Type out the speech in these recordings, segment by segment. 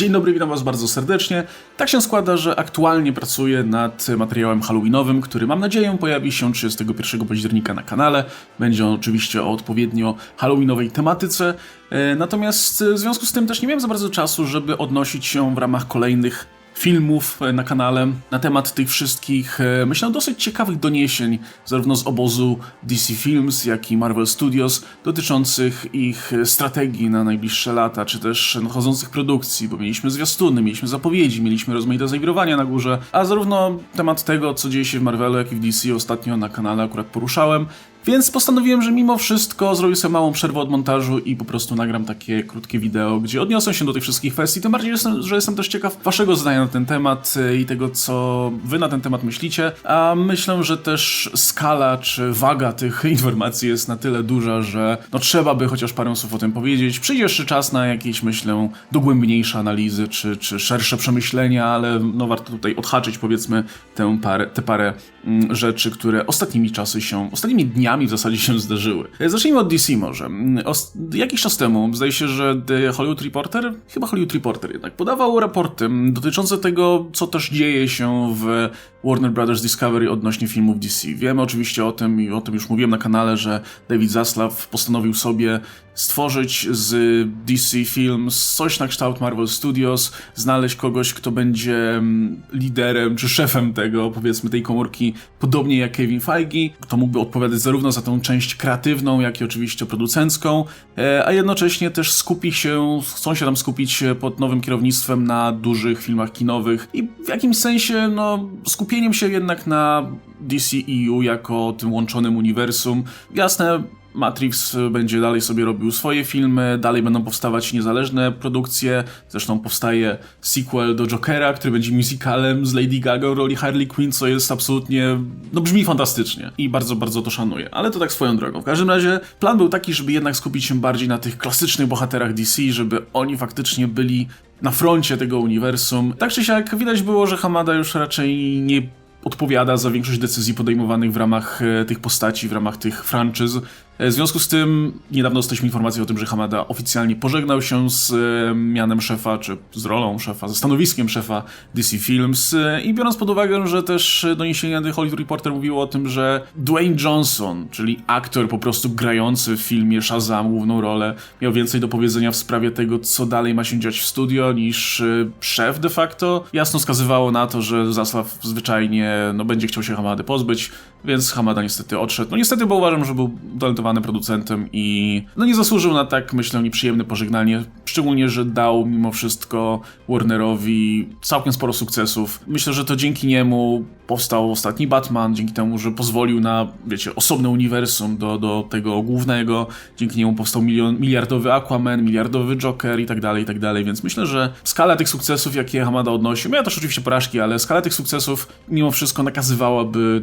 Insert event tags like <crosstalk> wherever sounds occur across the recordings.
Dzień dobry, witam was bardzo serdecznie. Tak się składa, że aktualnie pracuję nad materiałem halloweenowym, który mam nadzieję pojawi się 31 października na kanale. Będzie on oczywiście o odpowiednio halloweenowej tematyce. E, Natomiast e, w związku z tym też nie miałem za bardzo czasu, żeby odnosić się w ramach kolejnych filmów e, na kanale na temat tych wszystkich, e, myślę, dosyć ciekawych doniesień, zarówno z obozu DC Films, jak i Marvel Studios, dotyczących ich e, strategii na najbliższe lata, czy też nadchodzących produkcji, bo mieliśmy zwiastuny, mieliśmy zapowiedzi, mieliśmy rozmaite zawirowania na górze, a zarówno temat tego, co dzieje się w Marvelu, jak i w DC ostatnio na kanale akurat poruszałem, więc postanowiłem, że mimo wszystko zrobię sobie małą przerwę od montażu i po prostu nagram takie krótkie wideo, gdzie odniosę się do tych wszystkich kwestii. Tym bardziej, że jestem też ciekaw waszego zdania na ten temat e, i tego, co wy na ten temat myślicie. A myślę, że też skala czy waga tych <laughs> informacji jest na tyle duża, że no trzeba by chociaż parę słów o tym powiedzieć. Przyjdzie jeszcze czas na jakieś, myślę, dogłębniejsze analizy czy, czy szersze przemyślenia, ale no warto tutaj odhaczyć powiedzmy tę parę, te parę mm, rzeczy, które ostatnimi czasy się, ostatnimi dniami w zasadzie się zdarzyły. E, Zacznijmy od DC może. Mm, jakiś czas temu, zdaje się, że The Hollywood Reporter, chyba Hollywood Reporter jednak, podawał raporty mm, dotyczące tego, co też dzieje się w Warner Brothers Discovery odnośnie filmów DC. Wiemy oczywiście o tym i o tym już mówiłem na kanale, że David Zaslav postanowił sobie stworzyć z DC Films coś na kształt Marvel Studios, znaleźć kogoś, kto będzie mm, liderem czy szefem tego, powiedzmy, tej komórki, podobnie jak Kevin Feige, kto mógłby odpowiadać zarówno za tą część kreatywną, jak i oczywiście producencką, e, a jednocześnie też skupi się, chcą się tam skupić e, pod nowym kierownictwem na dużych filmach kinowych i w jakimś sensie, no, skupieniem się jednak na DCEU jako tym łączonym uniwersum. Jasne, Matrix będzie dalej sobie robił swoje filmy, dalej będą powstawać niezależne produkcje. Zresztą powstaje sequel do Jokera, który będzie musicalem z Lady Gaga w roli Harley Quinn, co jest absolutnie, no brzmi fantastycznie i bardzo, bardzo to szanuję. Ale to tak swoją drogą. W każdym razie plan był taki, żeby jednak skupić się bardziej na tych klasycznych bohaterach DC, żeby oni faktycznie byli na froncie tego uniwersum. Tak czy siak widać było, że Hamada już raczej nie odpowiada za większość decyzji podejmowanych w ramach e, tych postaci, w ramach tych franczyz. E, W związku z tym niedawno dostaliśmy informację o tym, że Hamada oficjalnie pożegnał się z e, mianem szefa, czy z rolą szefa, ze stanowiskiem szefa DC Films e, i biorąc pod uwagę, że też doniesienia The Hollywood Reporter mówiło o tym, że Dwayne Johnson, czyli aktor po prostu grający w filmie Shazam główną rolę, miał więcej do powiedzenia w sprawie tego, co dalej ma się dziać w studio niż szef de facto, jasno wskazywało na to, że Zaslav zwyczajnie no, będzie chciał się Hamady pozbyć, więc Hamada niestety odszedł. No niestety, bo uważam, że był talentowany producentem i no nie zasłużył na tak, myślę, nieprzyjemne pożegnanie. Szczególnie, że dał mimo wszystko Warnerowi całkiem sporo sukcesów. Myślę, że to dzięki niemu powstał ostatni Batman, dzięki temu, że pozwolił na, wiecie, osobne uniwersum do, do tego głównego. Dzięki niemu powstał milion, miliardowy Aquaman, miliardowy Joker i tak dalej, i tak dalej. Więc myślę, że skala tych sukcesów, jakie Hamada odnosił, miała też oczywiście porażki, ale skala tych sukcesów mimo wszystko nakazywałaby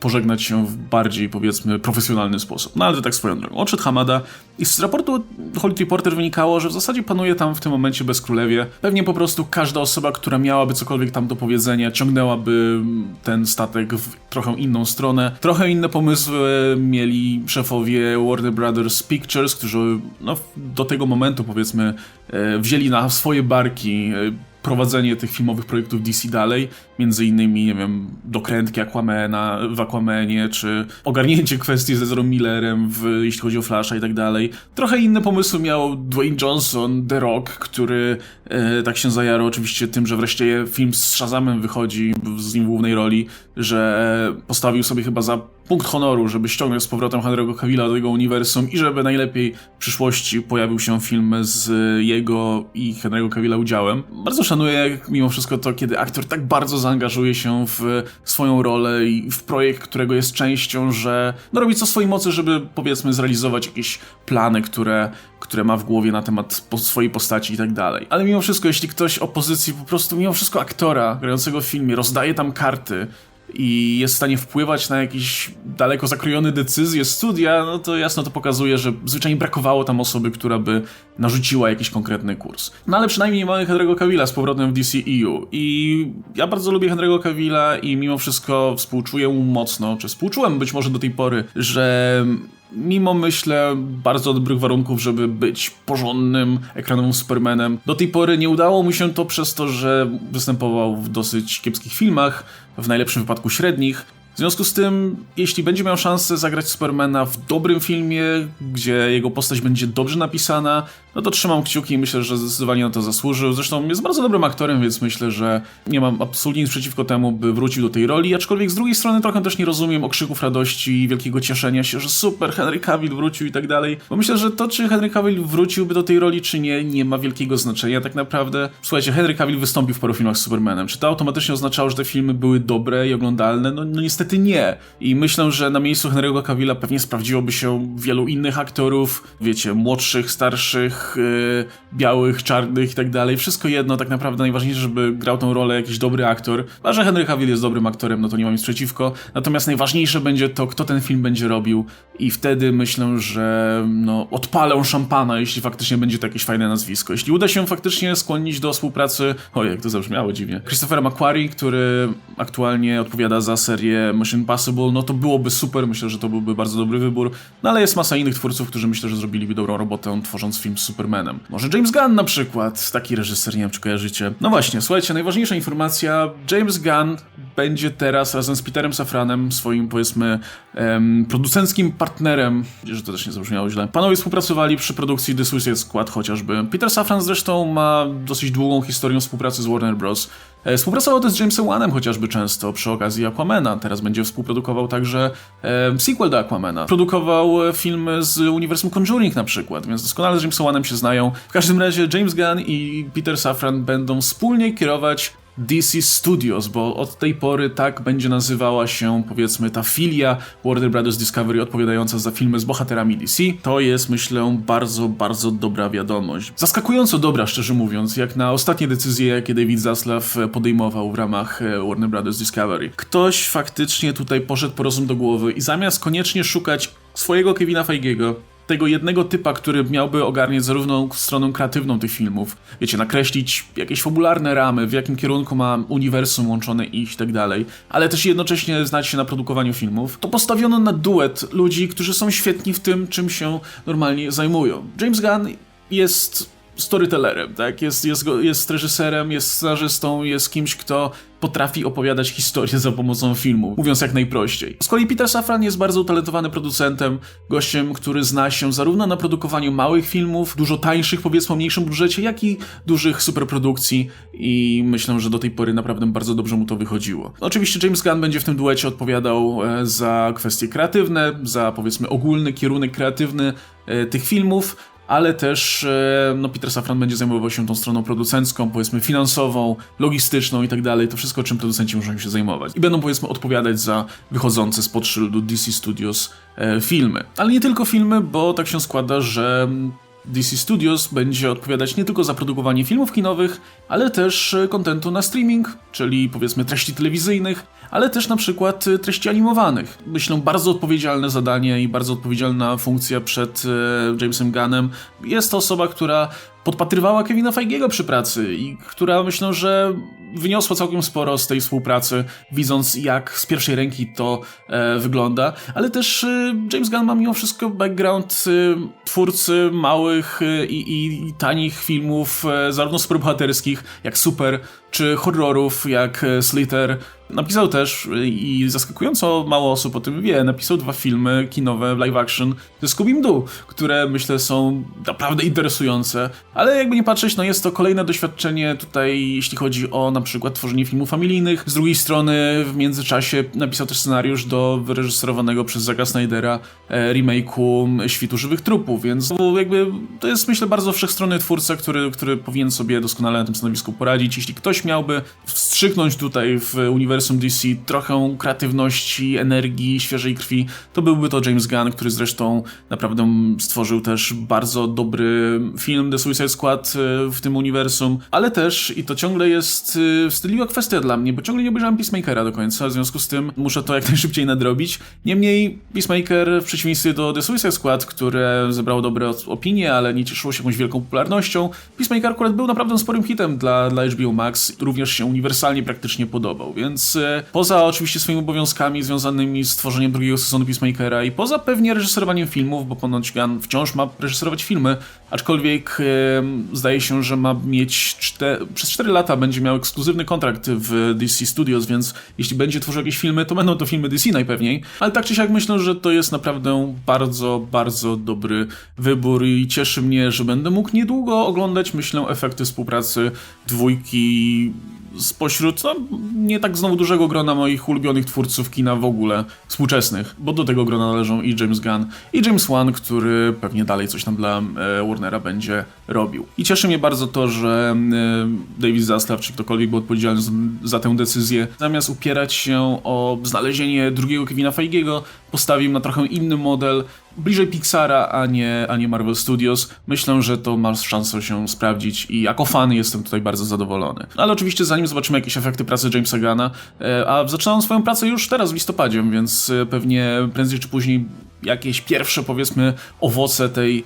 pożegnać się w bardziej, powiedzmy, profesjonalny sposób. No ale to tak swoją drogą. Odszedł Hamada i z raportu Hollywood Reporter wynikało, że w zasadzie panuje tam w tym momencie bezkrólewie. Pewnie po prostu każda osoba, która miałaby cokolwiek tam do powiedzenia, ciągnęłaby ten statek w trochę inną stronę. Trochę inne pomysły mieli szefowie Warner Brothers Pictures, którzy no, do tego momentu, powiedzmy, e, wzięli na swoje barki e, prowadzenie tych filmowych projektów DC dalej, między innymi, nie wiem, dokrętki Aquamana w Aquamanie, czy ogarnięcie kwestii ze Ezrą Millerem, w, jeśli chodzi o Flasha i tak dalej. Trochę inne pomysły miał Dwayne Johnson, The Rock, który e, tak się zajarał oczywiście tym, że wreszcie film z Shazamem wychodzi z nim w głównej roli, że postawił sobie chyba za punkt honoru, żeby ściągnąć z powrotem Henry'ego Cavilla do tego uniwersum i żeby najlepiej w przyszłości pojawił się film z jego i Henry'ego Cavilla udziałem. Bardzo szanuję mimo wszystko to, kiedy aktor tak bardzo zaangażuje się w swoją rolę i w projekt, którego jest częścią, że no robi co swojej mocy, żeby powiedzmy zrealizować jakieś plany, które, które ma w głowie na temat swojej postaci i tak dalej. Ale mimo wszystko, jeśli ktoś opozycji po prostu, mimo wszystko aktora grającego w filmie rozdaje tam karty, i jest w stanie wpływać na jakieś daleko zakrojone decyzje studia, no to jasno to pokazuje, że zwyczajnie brakowało tam osoby, która by narzuciła jakiś konkretny kurs. No ale przynajmniej nie mamy Henry'ego Cavilla z powrotem w DCEU i ja bardzo lubię Henry'ego Cavilla i mimo wszystko współczuję mu mocno, czy współczułem być może do tej pory, że mimo myślę bardzo dobrych warunków, żeby być porządnym ekranowym Supermanem. Do tej pory nie udało mu się to przez to, że występował w dosyć kiepskich filmach, w najlepszym wypadku średnich. W związku z tym, jeśli będzie miał szansę zagrać Supermana w dobrym filmie, gdzie jego postać będzie dobrze napisana, no to trzymam kciuki i myślę, że zdecydowanie na to zasłużył. Zresztą jest bardzo dobrym aktorem, więc myślę, że nie mam absolutnie nic przeciwko temu, by wrócił do tej roli, aczkolwiek z drugiej strony trochę też nie rozumiem okrzyków radości i wielkiego cieszenia się, że super, Henry Cavill wrócił i tak dalej, bo myślę, że to, czy Henry Cavill wróciłby do tej roli, czy nie, nie ma wielkiego znaczenia tak naprawdę. Słuchajcie, Henry Cavill wystąpił w paru filmach z Supermanem. Czy to automatycznie oznaczało, że te filmy były dobre i oglądalne? No, no niestety nie. I myślę, że na miejscu Henry'ego Cavilla pewnie sprawdziłoby się wielu innych aktorów, wiecie, młodszych, starszych, yy, białych, czarnych i tak dalej. Wszystko jedno, tak naprawdę najważniejsze, żeby grał tą rolę jakiś dobry aktor. A że Henry Cavill jest dobrym aktorem, no to nie mam nic przeciwko. Natomiast najważniejsze będzie to, kto ten film będzie robił i wtedy myślę, że no, odpalę szampana, jeśli faktycznie będzie to jakieś fajne nazwisko. Jeśli uda się faktycznie skłonić do współpracy, oj, jak to zabrzmiało dziwnie, Christophera McQuarrie, który aktualnie odpowiada za serię Mission Impossible, no to byłoby super, myślę, że to byłby bardzo dobry wybór, no ale jest masa innych twórców, którzy myślę, że zrobiliby dobrą robotę tworząc film z Supermanem. Może James Gunn na przykład, taki reżyser, nie wiem czy kojarzycie. No właśnie, słuchajcie, najważniejsza informacja, James Gunn będzie teraz razem z Peterem Safranem, swoim powiedzmy em, producenckim partnerem, że to też nie zabrzmiało źle, panowie współpracowali przy produkcji The Suicide Squad chociażby. Peter Safran zresztą ma dosyć długą historię współpracy z Warner Bros. E, Współpracował też z Jamesem Wanem chociażby często przy okazji Aquamana. Teraz będzie współprodukował także e, sequel do Aquamana. Produkował e, filmy z uniwersum Conjuring na przykład, więc doskonale z Jamesem Wanem się znają. W każdym razie James Gunn i Peter Safran będą wspólnie kierować DC Studios, bo od tej pory tak będzie nazywała się, powiedzmy, ta filia Warner Brothers Discovery odpowiadająca za filmy z bohaterami DC. To jest, myślę, bardzo, bardzo dobra wiadomość. Zaskakująco dobra, szczerze mówiąc, jak na ostatnie decyzje, jakie David Zaslav podejmował w ramach e, Warner Brothers Discovery. Ktoś faktycznie tutaj poszedł po rozum do głowy i zamiast koniecznie szukać swojego Kevina Feigiego, tego jednego typa, który miałby ogarniać zarówno stronę kreatywną tych filmów, wiecie, nakreślić jakieś fabularne ramy, w jakim kierunku ma uniwersum łączone i tak dalej, ale też jednocześnie znać się na produkowaniu filmów, to postawiono na duet ludzi, którzy są świetni w tym, czym się normalnie zajmują. James Gunn jest storytellerem, tak? Jest, jest, jest reżyserem, jest scenarzystą, jest kimś, kto potrafi opowiadać historię za pomocą filmu, mówiąc jak najprościej. Z kolei Peter Safran jest bardzo utalentowanym producentem, gościem, który zna się zarówno na produkowaniu małych filmów, dużo tańszych, powiedzmy o mniejszym budżecie, jak i dużych superprodukcji i myślę, że do tej pory naprawdę bardzo dobrze mu to wychodziło. Oczywiście James Gunn będzie w tym duecie odpowiadał e, za kwestie kreatywne, za powiedzmy ogólny kierunek kreatywny e, tych filmów, ale też e, no, Peter Safran będzie zajmował się tą stroną producencką, powiedzmy finansową, logistyczną i tak dalej, to wszystko czym producenci muszą się zajmować. I będą powiedzmy odpowiadać za wychodzące spod szyldu DC Studios e, filmy. Ale nie tylko filmy, bo tak się składa, że DC Studios będzie odpowiadać nie tylko za produkowanie filmów kinowych, ale też e, kontentu na streaming, czyli powiedzmy treści telewizyjnych, ale też na przykład e, treści animowanych. Myślę, bardzo odpowiedzialne zadanie i bardzo odpowiedzialna funkcja przed e, Jamesem Gunnem. Jest to osoba, która podpatrywała Kevina Feigiego przy pracy i która myślę, że wyniosła całkiem sporo z tej współpracy, widząc jak z pierwszej ręki to e, wygląda, ale też e, James Gunn ma mimo wszystko background e, twórcy małych e, i, i, tanich filmów, e, zarówno superbohaterskich jak Super, czy horrorów jak e, Slither. Napisał też, e, i zaskakująco mało osób o tym wie, napisał dwa filmy kinowe live action ze Scooby-Doo, które myślę są naprawdę interesujące, ale jakby nie patrzeć, no jest to kolejne doświadczenie tutaj, jeśli chodzi o na przykład tworzenie filmów familijnych. Z drugiej strony w międzyczasie napisał też scenariusz do wyreżyserowanego przez Zacka Snydera e, remake'u Świtu Żywych Trupów, więc jakby to jest myślę bardzo wszechstronny twórca, który, który powinien sobie doskonale na tym stanowisku poradzić. Jeśli ktoś miałby wstrzyknąć tutaj w uniwersum DC trochę kreatywności, energii, świeżej krwi, to byłby to James Gunn, który zresztą naprawdę stworzył też bardzo dobry film The Suicide Squad e, w tym uniwersum, ale też, i to ciągle jest e, wstydliwa kwestia dla mnie, bo ciągle nie obejrzałem Peacemakera do końca, w związku z tym muszę to jak <laughs> najszybciej nadrobić. Niemniej Peacemaker w przeciwieństwie do The Suicide Squad, które zebrało dobre opinie, ale nie cieszyło się jakąś wielką popularnością, Peacemaker akurat był naprawdę sporym hitem dla, dla HBO Max, również się uniwersalnie praktycznie podobał, więc e, poza oczywiście swoimi obowiązkami związanymi z tworzeniem drugiego sezonu Peacemakera i poza pewnie reżyserowaniem filmów, bo ponoć Gunn wciąż ma reżyserować filmy, aczkolwiek e, zdaje się, że ma mieć czte, przez 4 lata będzie miał ekskluzywny kontrakt w DC Studios, więc jeśli będzie tworzył jakieś filmy, to będą to filmy DC najpewniej, ale tak czy siak myślę, że to jest naprawdę bardzo, bardzo dobry wybór i cieszy mnie, że będę mógł niedługo oglądać, myślę, efekty współpracy dwójki spośród no, nie tak znowu dużego grona moich ulubionych twórców kina w ogóle współczesnych, bo do tego grona należą i James Gunn, i James Wan, który pewnie dalej coś tam dla e, Warnera będzie robił. I cieszy mnie bardzo to, że e, David Zaslav, czy ktokolwiek był odpowiedzialny za tę decyzję, zamiast upierać się o znalezienie drugiego Kevina Feigiego, postawił na trochę inny model, bliżej Pixara, a nie, a nie Marvel Studios. Myślę, że to ma szansę się sprawdzić i jako fan jestem tutaj bardzo zadowolony. Ale oczywiście zanim zobaczymy jakieś efekty pracy Jamesa Gana, e, a zaczynam swoją pracę już teraz w listopadzie, więc e, pewnie prędzej czy później jakieś pierwsze powiedzmy owoce tej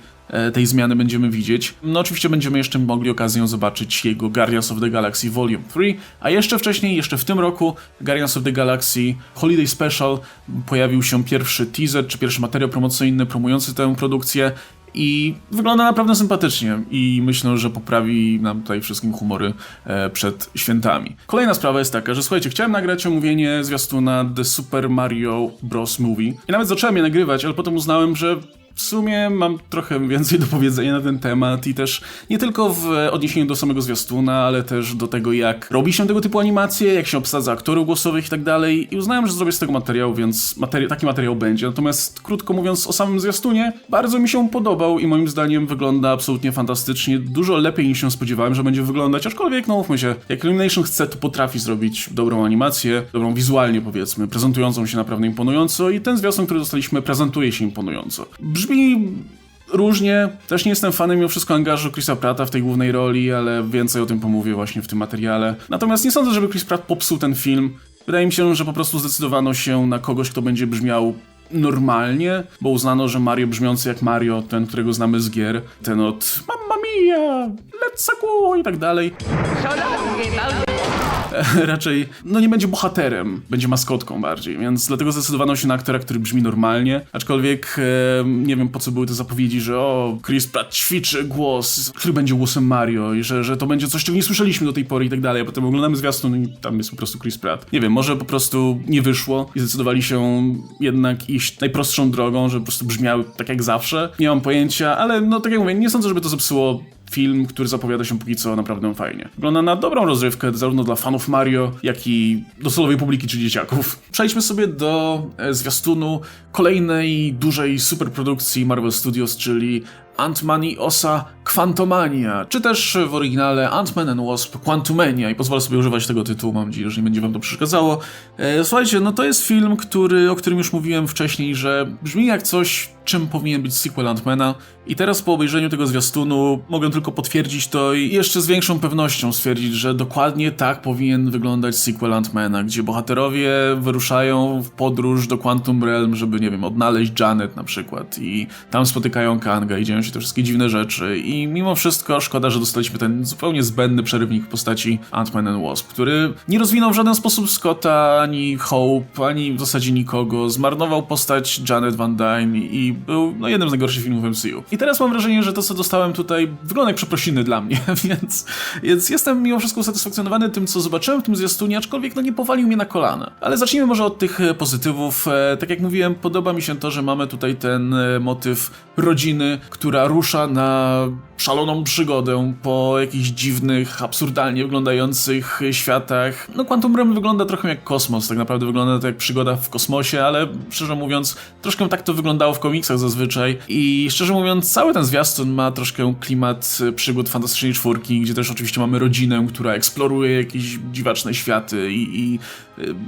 tej zmiany będziemy widzieć. No oczywiście będziemy jeszcze mogli okazję zobaczyć jego Guardians of the Galaxy Volume 3, a jeszcze wcześniej, jeszcze w tym roku Guardians of the Galaxy Holiday Special pojawił się pierwszy teaser, czy pierwszy materiał promocyjny promujący tę produkcję i wygląda naprawdę sympatycznie i myślę, że poprawi nam tutaj wszystkim humory e, przed świętami. Kolejna sprawa jest taka, że słuchajcie, chciałem nagrać omówienie zwiastuna The Super Mario Bros. Movie i nawet zacząłem je nagrywać, ale potem uznałem, że w sumie mam trochę więcej do powiedzenia na ten temat i też nie tylko w odniesieniu do samego zwiastuna, ale też do tego, jak robi się tego typu animacje, jak się obsadza aktorów głosowych i tak dalej. I uznałem, że zrobię z tego materiał, więc materi taki materiał będzie. Natomiast krótko mówiąc o samym zwiastunie, bardzo mi się podobał i moim zdaniem wygląda absolutnie fantastycznie. Dużo lepiej niż się spodziewałem, że będzie wyglądać, aczkolwiek no mówmy się, jak Illumination chce, to potrafi zrobić dobrą animację, dobrą wizualnie powiedzmy, prezentującą się naprawdę imponująco i ten zwiastun, który dostaliśmy, prezentuje się imponująco. Brzmi różnie. Też nie jestem fanem mimo wszystko angażu Chrisa Pratta w tej głównej roli, ale więcej o tym pomówię właśnie w tym materiale. Natomiast nie sądzę, żeby Chris Pratt popsuł ten film. Wydaje mi się, że po prostu zdecydowano się na kogoś, kto będzie brzmiał normalnie, bo uznano, że Mario brzmiący jak Mario, ten, którego znamy z gier, ten od Mamma Mia, Let's go i tak dalej. <laughs> raczej, no nie będzie bohaterem, będzie maskotką bardziej, więc dlatego zdecydowano się na aktora, który brzmi normalnie, aczkolwiek e, nie wiem po co były te zapowiedzi, że o, Chris Pratt ćwiczy głos, który będzie głosem Mario i że, że to będzie coś, czego nie słyszeliśmy do tej pory i tak dalej, a potem oglądamy zwiastun i tam jest po prostu Chris Pratt. Nie wiem, może po prostu nie wyszło i zdecydowali się jednak iść najprostszą drogą, że po prostu brzmiały tak jak zawsze. Nie mam pojęcia, ale no tak jak mówię, nie sądzę, żeby to zepsuło film, który zapowiada się póki co naprawdę fajnie. Wygląda na dobrą rozrywkę zarówno dla fanów Mario, jak i docelowej publiki czy dzieciaków. Przejdźmy sobie do e, zwiastunu kolejnej dużej superprodukcji Marvel Studios, czyli Ant-Man i Osa Quantumania, czy też w oryginale Ant-Man and Wasp Quantumania. I pozwolę sobie używać tego tytułu, mam nadzieję, że nie będzie wam to przeszkadzało. E, słuchajcie, no to jest film, który, o którym już mówiłem wcześniej, że brzmi jak coś, czym powinien być sequel Ant-Mana. I teraz po obejrzeniu tego zwiastunu mogę tylko potwierdzić to i jeszcze z większą pewnością stwierdzić, że dokładnie tak powinien wyglądać sequel Ant-Mana, gdzie bohaterowie wyruszają w podróż do Quantum Realm, żeby, nie wiem, odnaleźć Janet na przykład. I tam spotykają Kanga i dzieją się te wszystkie dziwne rzeczy i mimo wszystko szkoda, że dostaliśmy ten zupełnie zbędny przerywnik w postaci Ant-Man and Wasp, który nie rozwinął w żaden sposób Scotta, ani Hope, ani w zasadzie nikogo, zmarnował postać Janet Van Dyne i był no, jednym z najgorszych filmów MCU. I teraz mam wrażenie, że to, co dostałem tutaj, wygląda jak przeprosiny dla mnie, <laughs> więc, więc jestem mimo wszystko usatysfakcjonowany tym, co zobaczyłem w tym zwiastunie, aczkolwiek no nie powalił mnie na kolana. Ale zacznijmy może od tych e, pozytywów. E, tak jak mówiłem, podoba mi się to, że mamy tutaj ten e, motyw rodziny, która rusza na szaloną przygodę po jakichś dziwnych, absurdalnie wyglądających światach. No Quantum Realm wygląda trochę jak kosmos, tak naprawdę wygląda to jak przygoda w kosmosie, ale szczerze mówiąc, troszkę tak to wyglądało w komiksach zazwyczaj i szczerze mówiąc, cały ten zwiastun ma troszkę klimat przygód Fantastycznej Czwórki, gdzie też oczywiście mamy rodzinę, która eksploruje jakieś dziwaczne światy i, i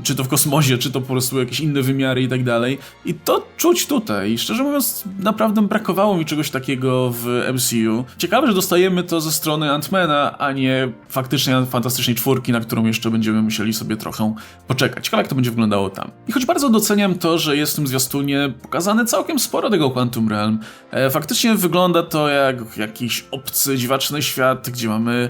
czy to w kosmosie, czy to po prostu jakieś inne wymiary i tak dalej. I to czuć tutaj. Szczerze mówiąc, naprawdę brakowało mi czegoś takiego w MCU. Ciekawe, że dostajemy to ze strony Antmana, a nie faktycznie fantastycznej czwórki, na którą jeszcze będziemy musieli sobie trochę poczekać. Ciekawe, jak to będzie wyglądało tam. I choć bardzo doceniam to, że jest w tym zwiastunie pokazane całkiem sporo tego Quantum Realm, e, faktycznie wygląda to jak jakiś obcy, dziwaczny świat, gdzie mamy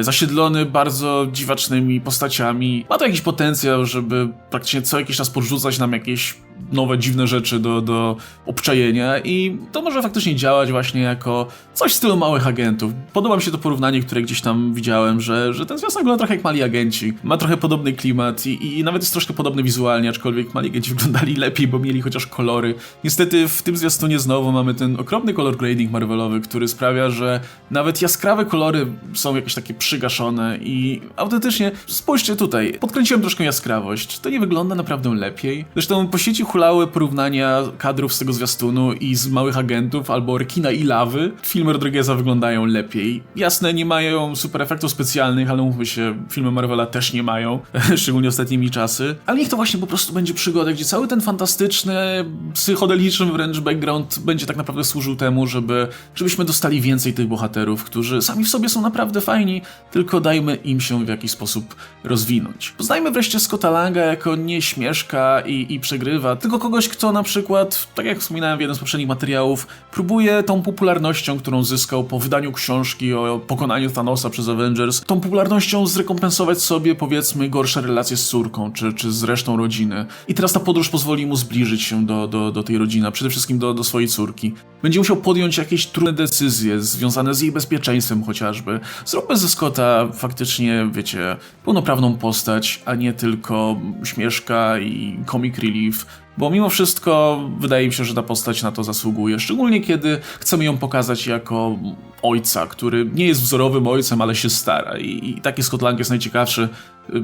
zasiedlony bardzo dziwacznymi postaciami. Ma to jakiś potencjał, żeby praktycznie co jakiś czas podrzucać nam jakieś nowe, dziwne rzeczy do, do obczajenia i to może faktycznie działać właśnie jako coś w stylu małych agentów. Podoba mi się to porównanie, które gdzieś tam widziałem, że, że ten zwiastun wygląda trochę jak mali agenci. Ma trochę podobny klimat i, i nawet jest troszkę podobny wizualnie, aczkolwiek mali agenci <laughs> wyglądali lepiej, bo mieli chociaż kolory. Niestety w tym zwiastunie znowu mamy ten okropny kolor grading Marvelowy, który sprawia, że nawet jaskrawe kolory są jakieś takie przygaszone i autentycznie spójrzcie tutaj, podkręciłem troszkę jaskrawość. To nie wygląda naprawdę lepiej. Zresztą po sieci hulały porównania kadrów z tego zwiastunu i z Małych Agentów albo Rekina i Lawy. Filmy Rodrigueza wyglądają lepiej. Jasne, nie mają super efektów specjalnych, ale mówmy się, filmy Marvela też nie mają, <laughs> szczególnie ostatnimi czasy. Ale niech to właśnie po prostu będzie przygoda, gdzie cały ten fantastyczny, psychodeliczny wręcz background będzie tak naprawdę służył temu, żeby, żebyśmy dostali więcej tych bohaterów, którzy sami w sobie są naprawdę fajni, tylko dajmy im się w jakiś sposób rozwinąć. Poznajmy wreszcie Scotta Langa jako nie śmieszka i, i przegrywa, tylko kogoś, kto na przykład, tak jak wspominałem w jednym z poprzednich materiałów, próbuje tą popularnością, którą zyskał po wydaniu książki o pokonaniu Thanosa przez Avengers, tą popularnością zrekompensować sobie powiedzmy gorsze relacje z córką, czy, czy z resztą rodziny. I teraz ta podróż pozwoli mu zbliżyć się do, do, do tej rodziny, a przede wszystkim do, do swojej córki. Będzie musiał podjąć jakieś trudne decyzje związane z jej bezpieczeństwem chociażby. Zróbmy ze Scotta faktycznie, wiecie, pełnoprawną postać, a nie tylko śmieszka i comic relief, bo mimo wszystko wydaje mi się, że ta postać na to zasługuje, szczególnie kiedy chcemy ją pokazać jako ojca, który nie jest wzorowym ojcem, ale się stara. I, i taki Scott Lang jest najciekawszy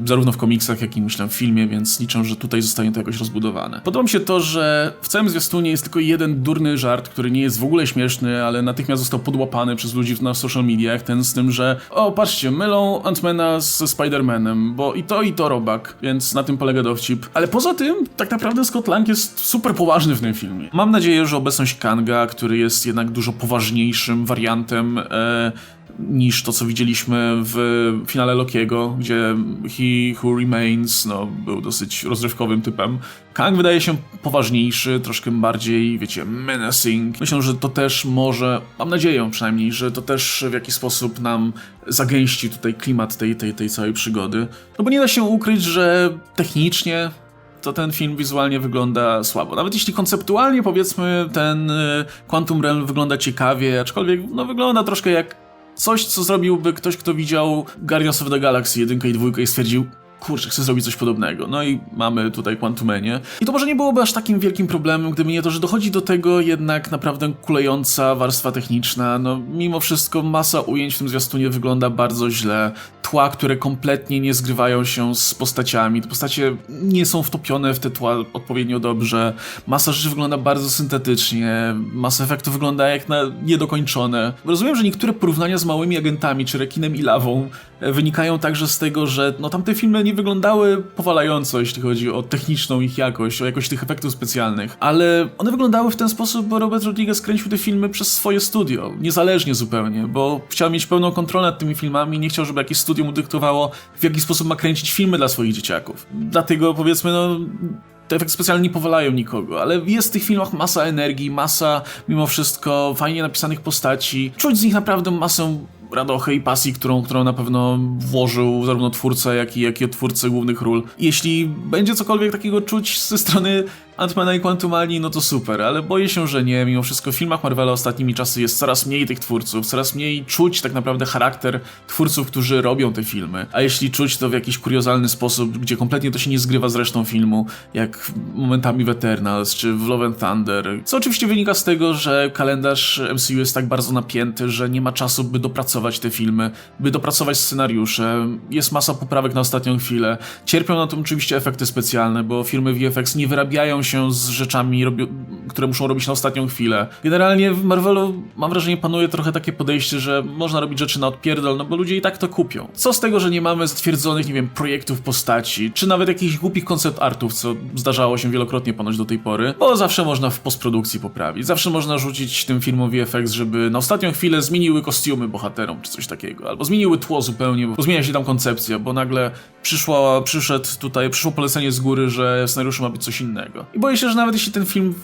zarówno w komiksach, jak i myślę w filmie, więc liczę, że tutaj zostanie to jakoś rozbudowane. Podoba mi się to, że w całym zwiastunie jest tylko jeden durny żart, który nie jest w ogóle śmieszny, ale natychmiast został podłapany przez ludzi na social mediach, ten z tym, że o, patrzcie, mylą Antmana ze Spider-Manem, bo i to, i to robak, więc na tym polega dowcip. Ale poza tym, tak naprawdę Scott Lang jest super poważny w tym filmie. Mam nadzieję, że obecność Kanga, który jest jednak dużo poważniejszym wariantem e, niż to, co widzieliśmy w finale Lokiego, gdzie He Who Remains no, był dosyć rozrywkowym typem. Kang wydaje się poważniejszy, troszkę bardziej, wiecie, menacing. Myślę, że to też może, mam nadzieję przynajmniej, że to też w jakiś sposób nam zagęści tutaj klimat tej, tej, tej całej przygody. No bo nie da się ukryć, że technicznie to ten film wizualnie wygląda słabo. Nawet jeśli konceptualnie powiedzmy ten y, Quantum Realm wygląda ciekawie, aczkolwiek no wygląda troszkę jak coś, co zrobiłby ktoś, kto widział Guardians of the Galaxy 1 i 2 i stwierdził kurczę, chcę zrobić coś podobnego. No i mamy tutaj Quantumenie. I to może nie byłoby aż takim wielkim problemem, gdyby nie to, że dochodzi do tego jednak naprawdę kulejąca warstwa techniczna. No, mimo wszystko masa ujęć w tym zwiastunie wygląda bardzo źle. Tła, które kompletnie nie zgrywają się z postaciami. Te postacie nie są wtopione w te tła odpowiednio dobrze. Masa rzeczy wygląda bardzo syntetycznie. Masa efektów wygląda jak na niedokończone. Rozumiem, że niektóre porównania z małymi agentami, czy rekinem i lawą e, wynikają także z tego, że no tamte filmy nie wyglądały powalająco, jeśli chodzi o techniczną ich jakość, o jakość tych efektów specjalnych, ale one wyglądały w ten sposób, bo Robert Rodriguez kręcił te filmy przez swoje studio, niezależnie zupełnie, bo chciał mieć pełną kontrolę nad tymi filmami, nie chciał, żeby jakieś studio mu dyktowało, w jaki sposób ma kręcić filmy dla swoich dzieciaków. Dlatego powiedzmy, no te efekty specjalne nie powalają nikogo, ale jest w tych filmach masa energii, masa mimo wszystko fajnie napisanych postaci. Czuć z nich naprawdę masę radochy i pasji, którą, którą na pewno włożył zarówno twórca, jak i, jak i twórcy głównych ról. Jeśli będzie cokolwiek takiego czuć ze strony Ant-Mana i Quantumani, no to super, ale boję się, że nie. Mimo wszystko w filmach Marvela ostatnimi czasy jest coraz mniej tych twórców, coraz mniej czuć tak naprawdę charakter twórców, którzy robią te filmy. A jeśli czuć to w jakiś kuriozalny sposób, gdzie kompletnie to się nie zgrywa z resztą filmu, jak momentami w Eternals czy w Love and Thunder, co oczywiście wynika z tego, że kalendarz MCU jest tak bardzo napięty, że nie ma czasu, by dopracować te filmy, by dopracować scenariusze. Jest masa poprawek na ostatnią chwilę. Cierpią na tym oczywiście efekty specjalne, bo firmy VFX nie wyrabiają się się z rzeczami, które muszą robić na ostatnią chwilę. Generalnie w Marvelu mam wrażenie panuje trochę takie podejście, że można robić rzeczy na odpierdol, no bo ludzie i tak to kupią. Co z tego, że nie mamy zatwierdzonych, nie wiem, projektów postaci, czy nawet jakichś głupich koncept artów, co zdarzało się wielokrotnie ponoć do tej pory, bo zawsze można w postprodukcji poprawić. Zawsze można rzucić tym firmom VFX, żeby na ostatnią chwilę zmieniły kostiumy bohaterom, czy coś takiego, albo zmieniły tło zupełnie, bo zmienia się tam koncepcja, bo nagle przyszło, przyszedł tutaj, przyszło polecenie z góry, że w ma być coś innego. I boję się, że nawet jeśli ten film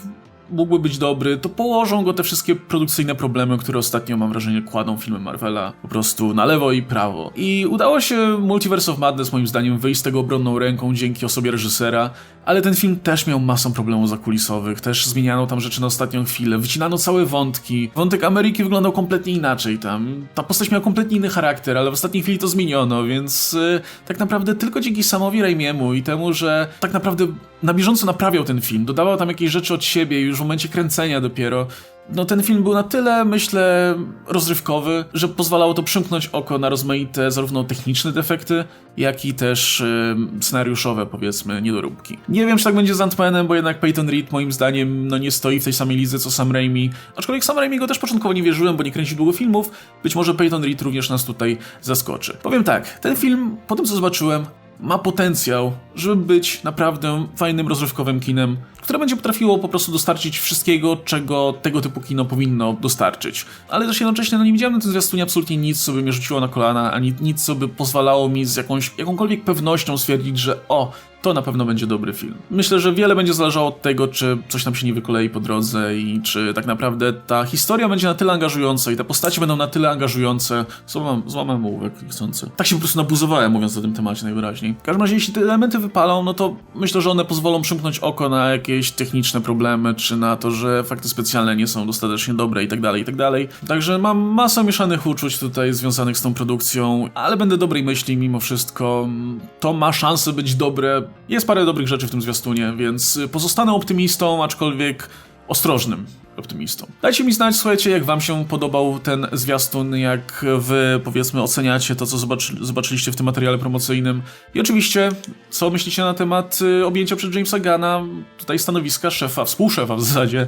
mógłby być dobry, to położą go te wszystkie produkcyjne problemy, które ostatnio mam wrażenie kładą filmy Marvela po prostu na lewo i prawo. I udało się Multiverse of Madness moim zdaniem wyjść z tego obronną ręką dzięki osobie reżysera, ale ten film też miał masę problemów zakulisowych, też zmieniano tam rzeczy na ostatnią chwilę, wycinano całe wątki. Wątek Ameryki wyglądał kompletnie inaczej tam. Ta postać miała kompletnie inny charakter, ale w ostatniej chwili to zmieniono, więc y, tak naprawdę tylko dzięki samowi Raimiemu i temu, że tak naprawdę na bieżąco naprawiał ten film, dodawał tam jakieś rzeczy od siebie już w momencie kręcenia dopiero, no ten film był na tyle, myślę, rozrywkowy, że pozwalało to przymknąć oko na rozmaite zarówno techniczne defekty, jak i też y, scenariuszowe, powiedzmy, niedoróbki. Nie wiem, czy tak będzie z Ant-Manem, bo jednak Peyton Reed moim zdaniem no nie stoi w tej samej lidze co Sam Raimi. Aczkolwiek Sam Raimi go też początkowo nie wierzyłem, bo nie kręci długo filmów. Być może Peyton Reed również nas tutaj zaskoczy. Powiem tak, ten film, po tym co zobaczyłem, ma potencjał, żeby być naprawdę fajnym, rozrywkowym kinem, które będzie potrafiło po prostu dostarczyć wszystkiego, czego tego typu kino powinno dostarczyć. Ale też jednocześnie no nie widziałem na tym zwiastunie absolutnie nic, co by mnie rzuciło na kolana, ani nic, co by pozwalało mi z jakąś, jakąkolwiek pewnością stwierdzić, że o, to na pewno będzie dobry film. Myślę, że wiele będzie zależało od tego, czy coś nam się nie wykolei po drodze i czy tak naprawdę ta historia będzie na tyle angażująca i te postacie będą na tyle angażujące. Złamam, złamam ołówek chcący. Tak się po prostu nabuzowałem mówiąc o tym temacie najwyraźniej. W każdym razie, jeśli te elementy wypalą, no to myślę, że one pozwolą przymknąć oko na jakieś techniczne problemy, czy na to, że efekty specjalne nie są dostatecznie dobre i tak dalej, i tak dalej. Także mam masę mieszanych uczuć tutaj związanych z tą produkcją, ale będę dobrej myśli mimo wszystko. To ma szansę być dobre. Jest parę dobrych rzeczy w tym zwiastunie, więc pozostanę optymistą, aczkolwiek ostrożnym optymistą. Dajcie mi znać, słuchajcie, jak wam się podobał ten zwiastun, jak wy, powiedzmy, oceniacie to, co zobaczy, zobaczyliście w tym materiale promocyjnym. I oczywiście, co myślicie na temat y, objęcia przez Jamesa Gana tutaj stanowiska szefa, współszefa w zasadzie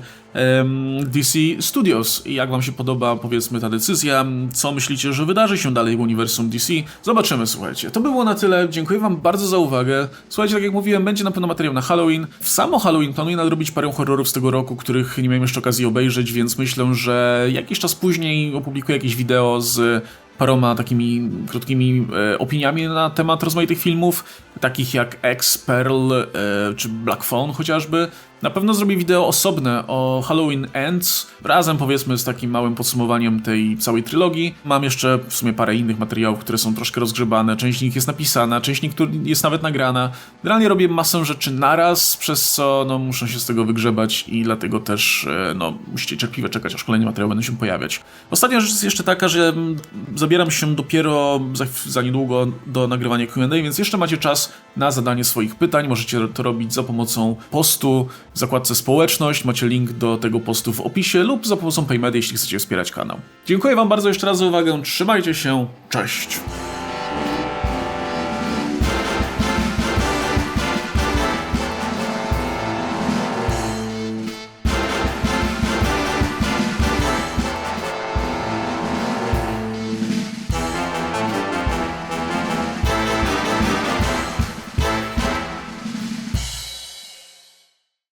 DC Studios. Jak wam się podoba, powiedzmy, ta decyzja, co myślicie, że wydarzy się dalej w uniwersum DC. Zobaczymy, słuchajcie. To by było na tyle. Dziękuję wam bardzo za uwagę. Słuchajcie, tak jak mówiłem, będzie na pewno materiał na Halloween. W samo Halloween planuję nadrobić parę horrorów z tego roku, których nie miałem jeszcze okazji obejrzeć, więc myślę, że jakiś czas później opublikuję jakieś wideo z paroma takimi krótkimi e, opiniami na temat rozmaitych filmów, takich jak X, Pearl e, czy Black Phone chociażby. Na pewno zrobię wideo osobne o Halloween Ends, razem powiedzmy z takim małym podsumowaniem tej całej trylogii. Mam jeszcze w sumie parę innych materiałów, które są troszkę rozgrzebane, część z nich jest napisana, część z nich jest nawet nagrana. Generalnie robię masę rzeczy naraz, przez co no, muszę się z tego wygrzebać i dlatego też e, no, musicie cierpliwie czekać, aż kolejne materiały będą się pojawiać. Ostatnia rzecz jest jeszcze taka, że mm, zabieram się dopiero za, za niedługo do nagrywania Q&A, więc jeszcze macie czas na zadanie swoich pytań. Możecie to robić za pomocą postu w zakładce społeczność. Macie link do tego postu w opisie lub za pomocą Paymedy, jeśli chcecie wspierać kanał. Dziękuję Wam bardzo jeszcze raz za uwagę. Trzymajcie się. Cześć.